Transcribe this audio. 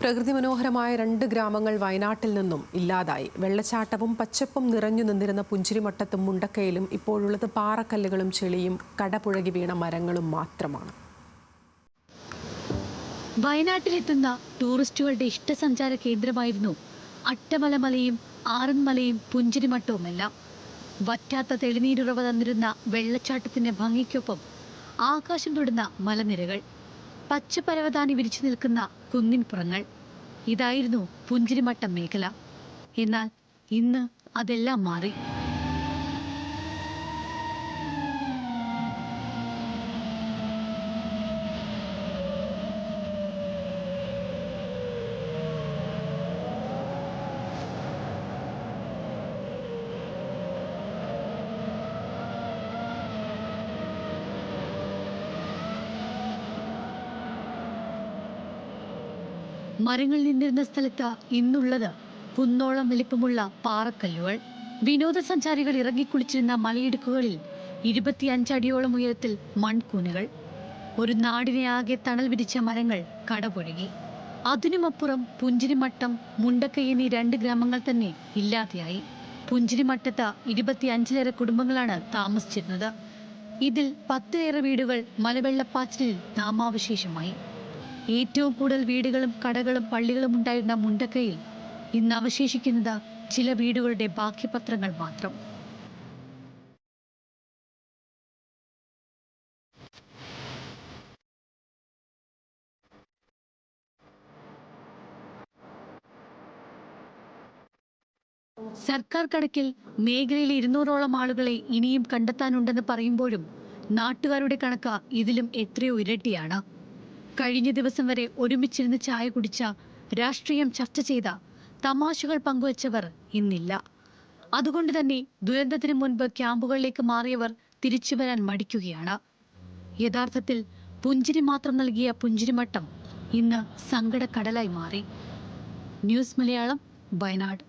പ്രകൃതി മനോഹരമായ രണ്ട് ഗ്രാമങ്ങൾ വയനാട്ടിൽ നിന്നും ഇല്ലാതായി. വെള്ളച്ചാട്ടവും പച്ചപ്പും നിറഞ്ഞു നിന്നിരുന്ന പുഞ്ചിരിമട്ടത്തും മുണ്ടക്കയിലും ഇപ്പോഴുള്ളത് പാറക്കല്ലുകളും ചെളിയും കടപുഴകി വീണ മരങ്ങളും മാത്രമാണ്. വയനാട്ടിലെത്തുന്ന ടൂറിസ്റ്റുകളുടെ ഇഷ്ടസഞ്ചാര കേന്ദ്രമായിരുന്നു അട്ടമലമലയും ആറന്മലയും പുഞ്ചിരിമട്ടവുമെല്ലാം. വറ്റാത്ത തെളിനീരുറവ തന്നിരുന്ന വെള്ളച്ചാട്ടത്തിന്റെ ഭംഗിക്കൊപ്പം ആകാശം തൊടുന്ന മലനിരകൾ. പച്ചപ്പരവതാനി വിരിച്ചു നിൽക്കുന്ന കുന്നിൻ പുറങ്ങൾ. ഇതായിരുന്നു പുഞ്ചിരിമട്ടം മേഖല. എന്നാൽ ഇന്ന് അതെല്ലാം മാറി. മരങ്ങൾ നിന്നിരുന്ന സ്ഥലത്ത് ഇന്നുള്ളത്. കുന്നോളം വലിപ്പമുള്ള പാറക്കല്ലുകൾ. വിനോദസഞ്ചാരികൾ ഇറങ്ങിക്കുളിച്ചിരുന്ന മലയിടുക്കുകളിൽ ഇരുപത്തിയഞ്ചടിയോളം ഉയരത്തിൽ മൺകൂനുകൾ. ഒരു നാടിനെ ആകെ തണൽ വിരിച്ച മരങ്ങൾ കടപുഴകി. അതിനുമപ്പുറം പുഞ്ചിരിമട്ടം മുണ്ടക്കൈ എന്നീ രണ്ട് ഗ്രാമങ്ങൾ തന്നെ ഇല്ലാതെയായി. പുഞ്ചിരിമട്ടത്ത് ഇരുപത്തിയഞ്ചിലേറെ കുടുംബങ്ങളാണ് താമസിച്ചിരുന്നത്. ഇതിൽ പത്തിലേറെ വീടുകൾ മലവെള്ളപ്പാച്ചിലിൽ നാമാവശേഷമായി. ഏറ്റവും കൂടുതൽ വീടുകളും കടകളും പള്ളികളും ഉണ്ടായിരുന്ന മുണ്ടക്കയിൽ ഇന്ന് അവശേഷിക്കുന്നത് ചില വീടുകളുടെ ബാക്കിപത്രങ്ങൾ മാത്രം. സർക്കാർ കണക്കിൽ മേഖലയിലെ ഇരുന്നൂറോളം ആളുകളെ ഇനിയും കണ്ടെത്താനുണ്ടെന്ന് പറയുമ്പോഴും നാട്ടുകാരുടെ കണക്ക് ഇതിലും എത്രയോ ഇരട്ടിയാണ്. കഴിഞ്ഞ ദിവസം വരെ ഒരുമിച്ചിരുന്ന് ചായ കുടിച്ച രാഷ്ട്രീയം ചർച്ച ചെയ്ത തമാശകൾ പങ്കുവച്ചവർ ഇന്നില്ല. അതുകൊണ്ട് തന്നെ ദുരന്തത്തിന് മുൻപ് ക്യാമ്പുകളിലേക്ക് മാറിയവർ തിരിച്ചു വരാൻ മടിക്കുകയാണ്. യഥാർത്ഥത്തിൽ പുഞ്ചിരി മാത്രം നൽകിയ പുഞ്ചിരിമട്ടം ഇന്ന് സങ്കടക്കടലായി മാറി. ന്യൂസ് മലയാളം വയനാട്.